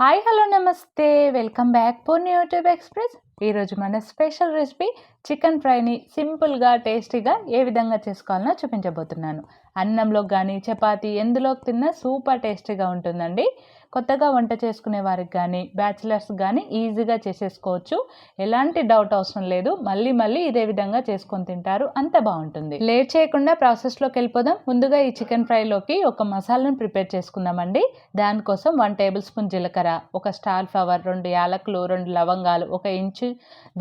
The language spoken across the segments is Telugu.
హాయ్ హలో నమస్తే. Welcome back Poorni YouTube express. ఈరోజు మన స్పెషల్ రెసిపీ చికెన్ ఫ్రైని సింపుల్గా టేస్టీగా ఏ విధంగా చేసుకోవాలనో చూపించబోతున్నాను. అన్నంలో కానీ చపాతీ ఎందులోకి తిన్నా సూపర్ టేస్టీగా ఉంటుందండి. కొత్తగా వంట చేసుకునే వారికి కానీ బ్యాచిలర్స్ కానీ ఈజీగా చేసేసుకోవచ్చు. ఎలాంటి డౌట్ అవసరం లేదు. మళ్ళీ మళ్ళీ ఇదే విధంగా చేసుకొని తింటారు. అంత బాగుంటుంది. లేట్ చేయకుండా ప్రాసెస్లోకి వెళ్ళిపోదాం. ముందుగా ఈ చికెన్ ఫ్రైలోకి ఒక మసాలాను ప్రిపేర్ చేసుకుందామండి. దానికోసం వన్ టేబుల్ స్పూన్ జీలకర్ర ఒక స్టార్ ఫ్లవర్ రెండు యాలకులు రెండు లవంగాలు ఒక ఇంచు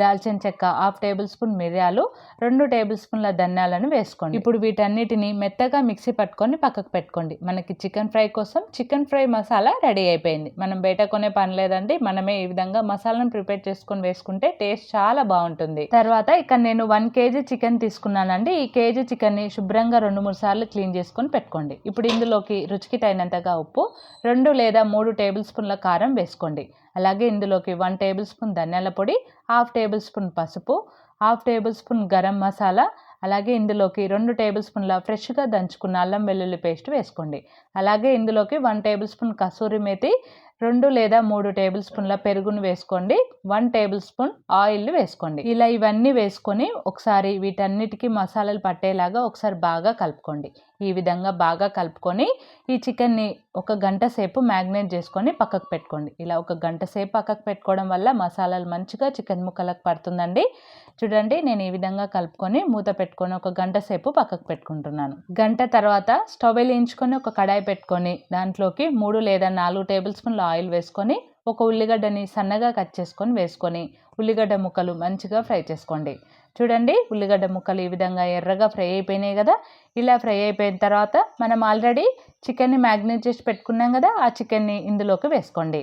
దాల్చిన చెక్క హాఫ్ టేబుల్ స్పూన్ మిరియాలు రెండు టేబుల్ స్పూన్ల ధనియాలను వేసుకోండి. ఇప్పుడు వీటన్నిటిని మెత్తగా మిక్సీ పట్టుకొని పక్కకు పెట్టుకోండి. మనకి చికెన్ ఫ్రై కోసం చికెన్ ఫ్రై మసాలా రెడీ అయిపోయింది. మనం బయట కొనే పని లేదండి. మనమే ఈ విధంగా మసాలాను ప్రిపేర్ చేసుకొని వేసుకుంటే టేస్ట్ చాలా బాగుంటుంది. తర్వాత ఇక్కడ నేను వన్ కేజీ చికెన్ తీసుకున్నానండి. ఈ కేజీ చికెన్ని శుభ్రంగా రెండు మూడు సార్లు క్లీన్ చేసుకొని పెట్టుకోండి. ఇప్పుడు ఇందులోకి రుచికి తగినంతగా ఉప్పు రెండు లేదా మూడు టేబుల్ స్పూన్ల కారం వేసుకోండి. అలాగే ఇందులోకి వన్ టేబుల్ స్పూన్ ధనియాల పొడి హాఫ్ టేబుల్ స్పూన్ పసుపు half table spoon garam masala అలాగే ఇందులోకి రెండు టేబుల్ స్పూన్ల ఫ్రెష్గా దంచుకున్న అల్లం వెల్లుల్లి పేస్ట్ వేసుకోండి. అలాగే ఇందులోకి one table spoon kasuri methi రెండు లేదా మూడు టేబుల్ స్పూన్ల పెరుగును వేసుకోండి. వన్ టేబుల్ స్పూన్ ఆయిల్ వేసుకోండి. ఇలా ఇవన్నీ వేసుకొని ఒకసారి వీటన్నిటికీ మసాలాలు పట్టేలాగా ఒకసారి బాగా కలుపుకోండి. ఈ విధంగా బాగా కలుపుకొని ఈ చికెన్ని ఒక గంట సేపు మ్యాగ్నేట్ చేసుకొని పక్కకు పెట్టుకోండి. ఇలా ఒక గంట సేపు పక్కకు పెట్టుకోవడం వల్ల మసాలాలు మంచిగా చికెన్ ముక్కలకు పడుతుందండి. చూడండి నేను ఈ విధంగా కలుపుకొని మూత పెట్టుకొని ఒక గంట సేపు పక్కకు పెట్టుకుంటున్నాను. గంట తర్వాత స్టవ్ వేయించుకొని ఒక కడాయి పెట్టుకొని దాంట్లోకి మూడు లేదా నాలుగు టేబుల్ స్పూన్ల ఆయిల్ వేసుకొని ఒక ఉల్లిగడ్డని సన్నగా కట్ చేసుకొని వేసుకొని ఉల్లిగడ్డ ముక్కలు మంచిగా ఫ్రై చేసుకోండి. చూడండి ఉల్లిగడ్డ ముక్కలు ఈ విధంగా ఎర్రగా ఫ్రై అయిపోయినాయి కదా? ఇలా ఫ్రై అయిపోయిన తర్వాత మనం ఆల్రెడీ చికెన్ని మ్యాగ్నేట్ చేసి పెట్టుకున్నాం కదా? ఆ చికెన్ని ఇందులోకి వేసుకోండి.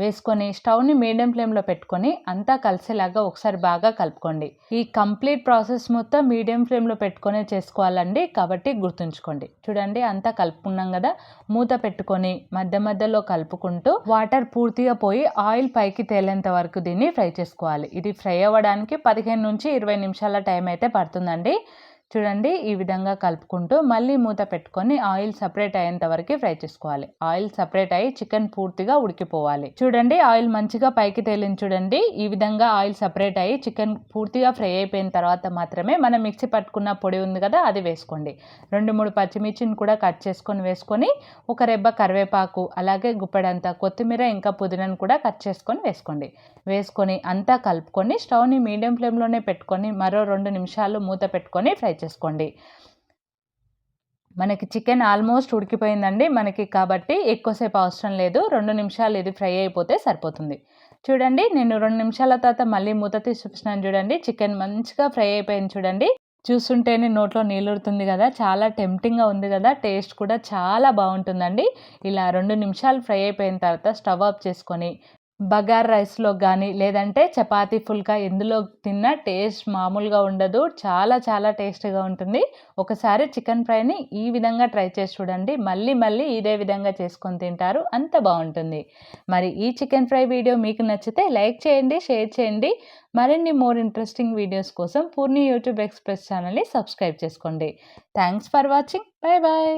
వేసుకొని స్టవ్ని మీడియం ఫ్లేమ్లో పెట్టుకొని అంతా కలిసేలాగా ఒకసారి బాగా కలుపుకోండి. ఈ కంప్లీట్ ప్రాసెస్ మొత్తం మీడియం ఫ్లేమ్లో పెట్టుకొని చేసుకోవాలండి. కాబట్టి గుర్తుంచుకోండి. చూడండి అంతా కలుపుకున్నాం కదా. మూత పెట్టుకొని మధ్య మధ్యలో కలుపుకుంటూ వాటర్ పూర్తిగా పోయి ఆయిల్ పైకి తేలేంత వరకు దీన్ని ఫ్రై చేసుకోవాలి. ఇది ఫ్రై అవ్వడానికి పదిహేను నుంచి ఇరవై నిమిషాల టైం అయితే పడుతుందండి. చూడండి ఈ విధంగా కలుపుకుంటూ మళ్ళీ మూత పెట్టుకొని ఆయిల్ సపరేట్ అయ్యేంత వరకు ఫ్రై చేసుకోవాలి. ఆయిల్ సపరేట్ అయ్యి చికెన్ పూర్తిగా ఉడికిపోవాలి. చూడండి ఆయిల్ మంచిగా పైకి తేలింది చూడండి. ఈ విధంగా ఆయిల్ సపరేట్ అయ్యి చికెన్ పూర్తిగా ఫ్రై అయిపోయిన తర్వాత మాత్రమే మనం మిక్సీ పట్టుకున్న పొడి ఉంది కదా అది వేసుకోండి. రెండు మూడు పచ్చిమిర్చిని కూడా కట్ చేసుకొని వేసుకొని ఒక రెబ్బ కరివేపాకు అలాగే గుప్పెడంతా కొత్తిమీర ఇంకా పుదీనాను కూడా కట్ చేసుకొని వేసుకోండి. వేసుకొని అంతా కలుపుకొని స్టవ్ని మీడియం ఫ్లేమ్లోనే పెట్టుకొని మరో రెండు నిమిషాలు మూత పెట్టుకొని ఫ్రై చేసుకోండి. మనకి చికెన్ ఆల్మోస్ట్ ఉడికిపోయిందండి. మనకి కాబట్టి ఎక్కువసేపు అవసరం లేదు. రెండు నిమిషాలు ఇది ఫ్రై అయిపోతే సరిపోతుంది. చూడండి నేను రెండు నిమిషాల తర్వాత మళ్ళీ మూత తీసి చూపిస్తున్నాను చూడండి. చికెన్ మంచిగా ఫ్రై అయిపోయింది చూడండి. చూస్తుంటేనే నోట్లో నీళ్ళుడుతుంది కదా. చాలా టెంప్టింగ్గా ఉంది కదా. టేస్ట్ కూడా చాలా బాగుంటుందండి. ఇలా రెండు నిమిషాలు ఫ్రై అయిపోయిన తర్వాత స్టవ్ ఆఫ్ చేసుకొని బగార్ రైస్లో కానీ లేదంటే చపాతీ ఫుల్కా ఎందులో తిన్నా టేస్ట్ మామూలుగా ఉండదు. చాలా చాలా టేస్ట్గా ఉంటుంది. ఒకసారి చికెన్ ఫ్రైని ఈ విధంగా ట్రై చేసి చూడండి. మళ్ళీ మళ్ళీ ఇదే విధంగా చేసుకొని తింటారు. అంత బాగుంటుంది. మరి ఈ చికెన్ ఫ్రై వీడియో మీకు నచ్చితే లైక్ చేయండి షేర్ చేయండి. మరిన్ని మోర్ ఇంట్రెస్టింగ్ వీడియోస్ కోసం పూర్ణి యూట్యూబ్ ఎక్స్ప్రెస్ ఛానల్ని సబ్స్క్రైబ్ చేసుకోండి. Thanks for watching. Bye bye